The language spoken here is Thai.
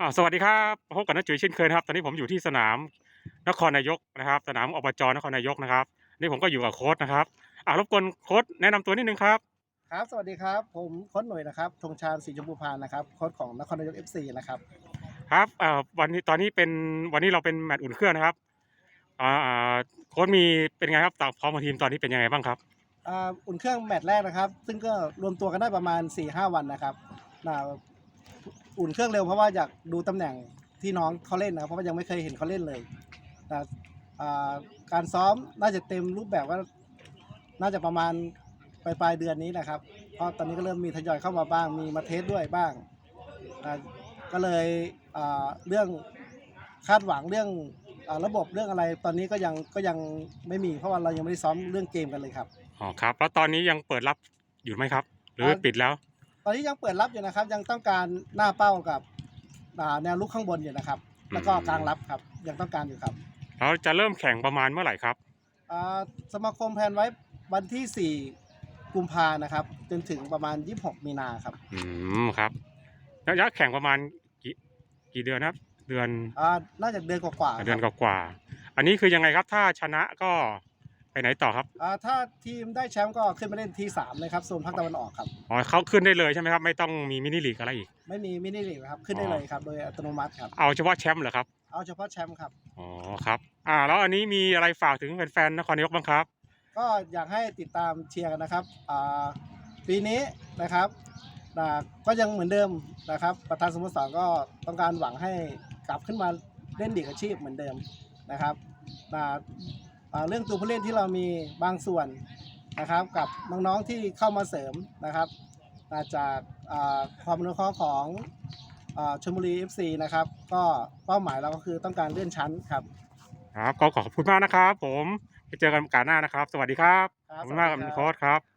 อ่าสวัสดีครับพบกับน้าจุ๋ยเช่นเคยนะครับ ตอนนี้ผมอยู่ที่สนามนครนายกนะครับ สนามอบจนครนายกนะครับ นี่ผมก็อยู่กับโค้ชนะครับอ่ารบกวนโค้ชแนะนำตัวนิดนึงครับครับ สวัสดีครับ ผมโค้ชหน่วยนะครับธงชาญสีชมพูพานนะครับโค้ชของนครนายก FC นะครับ ครับอ่าวันนี้ตอนนี้เป็นวันนี้เราเป็นแมตช์อุ่นเครื่องนะครับอ่าอ่าโค้ชมีเป็นไงครับตามพร้อมของทีมตอนนี้เป็นยังไงบ้างครับอ่าอุ่นเครื่องแมตช์แรกนะครับ ซึ่งก็รวมตัวกันได้ประมาณ4-5วันนะครับน่า อุ่นเครื่องเร็วเพราะว่าอยากดูตำแหน่งที่น้องเขาเล่นนะครับเพราะว่ายังไม่เคยเห็นเขาเล่นเลยแต่อ่าการซ้อมน่าจะเต็มรูปแบบว่าน่าจะประมาณปลายปลายๆเดือนนี้นะครับ เพราะตอนนี้ก็เริ่มมีทยอยเข้ามาบ้าง มีมาเทสด้วยบ้างอ่าก็เลยอ่าเรื่องคาดหวังเรื่องอาระบบเรื่องอะไร ตอนนี้ก็ยังก็ยังไม่มีเพราะว่าเรายังไม่ได้ซ้อมเรื่องเกมกันเลยครับ อ๋อครับ แล้วตอนนี้ยังเปิดรับอยู่ไหมครับ หรืออ่าปิดแล้ว ตอนนี้ยังเปิดรับอยู่นะครับ ยังต้องการหน้าเป้ากับอ่าแนวลุกข้างบนอยู่นะครับ แล้วก็กลางรับครับยังต้องการอยู่ครับแล้วจะเริ่มแข่งประมาณเมื่อไหร่ครับ อ่าสมาคมแพลนไว้วันที่ 4 กุมภานะครับ จนถึงประมาณ 26 มีนาครับอืมครับระยะแข่งประมาณกี่กี่เดือนนะครับ เดือนอ่าน่าจะเดือนกว่าๆครับเดือนกว่าๆอันนี้คือยังไงครับ ถ้าชนะก็ ไปไหนต่อครับอ่าถ้าทีมได้แชมป์ก็ขึ้นมาเล่นที่3เลยครับโซนภาคตะวันออกครับอ๋อเขาขึ้นได้เลยใช่ไหมครับ ไม่ต้องมีมินิลีกอะไรอีก ไม่มีมินิลีกนะครับขึ้นได้เลยครับโดยอัตโนมัติครับเอาเฉพาะแชมป์เหรอครับ เอาเฉพาะแชมป์ครับอ๋อครับอ่าแล้วอันนี้มีอะไรฝากถึงแฟนๆนครนายกบ้างครับ ก็อยากให้ติดตามเชียร์กันนะครับอ่าปีนี้นะครับอ่าก็ยังเหมือนเดิมนะครับ ประธานสโมสรก็ต้องการหวังให้กลับขึ้นมาเล่นดีกอาชีพเหมือนเดิมนะครับอ่าอ่า เรื่องตัวผู้เล่นที่เรามีบางส่วนนะครับ กับน้องๆที่เข้ามาเสริมนะครับมาจากอ่าความอนุเคราะห์ของอ่าชลบุรี FC นะครับ ก็เป้าหมายเราก็คือต้องการเลื่อนชั้นครับครับก็ขอบคุณมากนะครับ ผมไปเจอกันโอกาสหน้านะครับ สวัสดีครับคขรัอบคุณมากครับสวัสดีโค้ชครับ